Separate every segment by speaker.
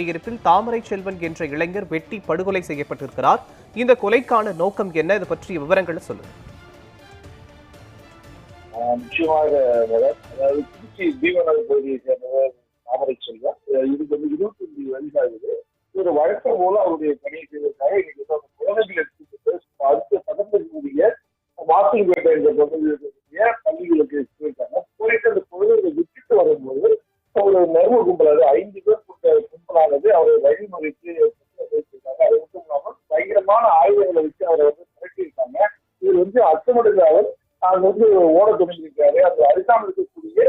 Speaker 1: குடியிருப்பில் தாமரை செல்வன் என்ற இளைஞர் வெட்டி படுகொலை செய்யப்பட்டிருக்கிறார். இந்த கொலைக்கான நோக்கம் என்ன? இது பற்றிய விவரங்களை சொல்லுங்க.
Speaker 2: ஆஹ் நிச்சயமாக அதாவது திருச்சி தீபநகர் பகுதியை சேர்ந்தவர் தாமரை செல்வன். அஹ் இதுக்கு வந்து இருபத்தி அஞ்சு வயசாகுது ஒரு வழக்கம் போல அவருடைய பணியை செய்வதற்காக இன்னைக்கு குழந்தைகள் எடுத்துக்கிட்டு அடுத்த பக்கத்திற்குரிய வாசல்பேட்டை என்ற பகுதியில் இருக்கக்கூடிய பள்ளிகளுக்கு போயிருக்காங்க போயிட்டு அந்த குழந்தைகளை விட்டுட்டு வரும்போது ஒரு மர்ம கும்பல் அது ஐந்து பேர் கொண்ட வந்து அவரை வழிமுறைக்கு அது மட்டும் இல்லாமல் பயங்கரமான ஆயுதங்களை வச்சு அவரை வந்து மிரட்டியிருக்காங்க. இவர் வந்து அச்சமடைந்த அவர் அங்க வந்து ஓட தொடங்கியிருக்காரு அந்த அருகாமல் இருக்கக்கூடிய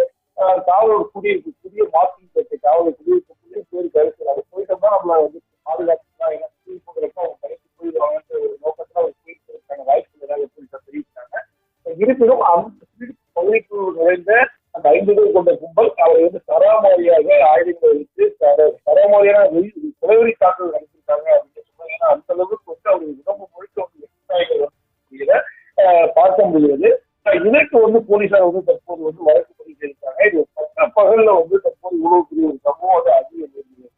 Speaker 2: காவலர் குடியிருப்பு புதிய மாற்றம் பேட்டை காவலர் குடியிருப்புக்குள்ளே பேர் கருத்துறாரு போயிட்டோம்னா நம்மள வந்து பாதுகாப்புலாம் என்ன ஃபீல் அவங்க கடைக்கு போயிடுவாங்கன்ற ஒரு நோக்கத்தில் அவர் போயிருக்காங்க வாய்ப்பு ஏதாவது போலீசார் தெரிவித்தாங்க இருப்பினும் அந்த பகுதிக்குள் நுழைந்த அந்த ஐந்து பேர் கொண்ட கும்பல் அவரை வந்து சராமாரியாக ஆயுதங்களை வைத்து சர- சராமாரியான வெறி- கொலைவெறி தாக்குதல் நடத்திருக்காங்க அப்படின்னு சொன்னாங்க ஏன்னா அந்த அளவுக்கு வந்து அவருடைய உடம்பு முழுக்க வந்து வெட்டாய்கள் வந்து பார்க்க முடிகிறது. இதற்கு வந்து போலீசார் வந்து தற்போது வந்து வழக்கு பதிவு செய்திருக்காங்க. இது பட்ட பகல்ல வந்து தற்போது இவ்வளவு பெரிய ஒரு சம்பவம் வந்து அதிகம்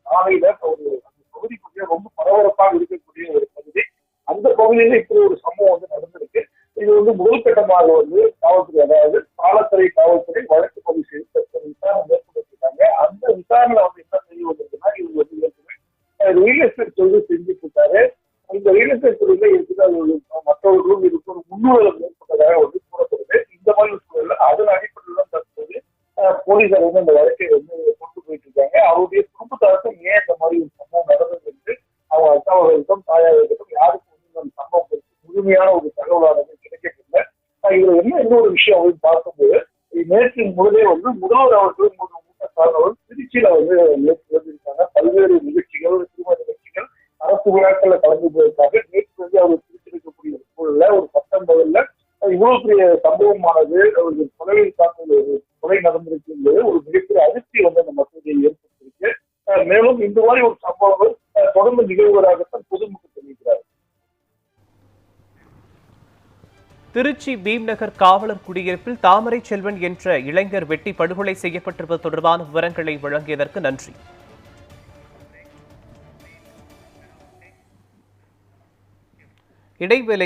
Speaker 2: காலையில ஒரு அந்த பகுதி கொஞ்சம் ரொம்ப பரபரப்பாக இருக்கக்கூடிய ஒரு பகுதி. அந்த பகுதியில இப்படி ஒரு சம்பவம் வந்து நடந்திருக்கு. இது வந்து முதல் கட்டமாக வந்து காவல்துறை அதாவது பாலத்துறை காவல்துறை வழக்கு போலீஸ் செய்து விசாரணை மேற்கொண்டிருக்காங்க. அந்த விசாரணை வந்து என்ன தெரிய வந்திருக்குன்னா இவங்க வந்து ஏற்கனவே ரியல் எஸ்டேட் தொழில் செஞ்சுட்டு இருக்காரு இந்த ரியல் எஸ்டேட் தொழில இருக்குது மற்றவர்களும் இதுக்கு ஒரு முன்னுரிமை ஏற்பட்டதாக வந்து கூறப்படுது. இந்த மாதிரி சூழல்ல அதன் அடிப்படையில் தான் தற்போது போலீசார் வந்து அந்த வழக்கை வந்து கொண்டு போயிட்டு இருக்காங்க அவருடைய குடும்பத்தாருக்கும் ஏன் இந்த மாதிரி ஒரு சம்பவம் நடந்தது என்று அவங்க அக்காவர்களுக்கும் தாயார்களுக்கும் யாருக்கும் வந்து அந்த சம்பவம் முழுமையான ஒரு தகவலானது கிடைக்கவில்லை. இதுல என்ன இன்னொரு விஷயம் அப்படின்னு பார்க்கும்போது நேற்று முதலே வந்து முதல்வர் அவர்கள் சார்ந்தவர் திருச்சியில வந்து நேற்று பல்வேறு நிகழ்ச்சிகள் திருமண நிகழ்ச்சிகள் அரசு விழாக்கள்ல கலந்து போயிருக்காங்க நேற்று வந்து அவர் திருச்சிருக்கக்கூடிய ஒரு சூழல்ல ஒரு பத்தொன்பதுல இவ்வளவு பெரிய சம்பவமானது அவர்கள் கொலை தாக்குதல் ஒரு கொலை நடந்திருக்கு என்பது ஒரு மிகப்பெரிய அதிர்ச்சி வந்து அந்த மக்களிடையே ஏற்பட்டிருக்கு. மேலும் இந்த மாதிரி ஒரு சம்பவங்கள் தொடர்ந்து நிகழ்வதாகத்தான்
Speaker 1: திருச்சி பீம்நகர் காவலர் குடியிருப்பில் தாமரை செல்வன் என்ற இளைஞர் வெட்டி படுகொலை செய்யப்பட்டிருப்பது தொடர்பான விவரங்களை வழங்கியதற்கு நன்றி. இடைவேளை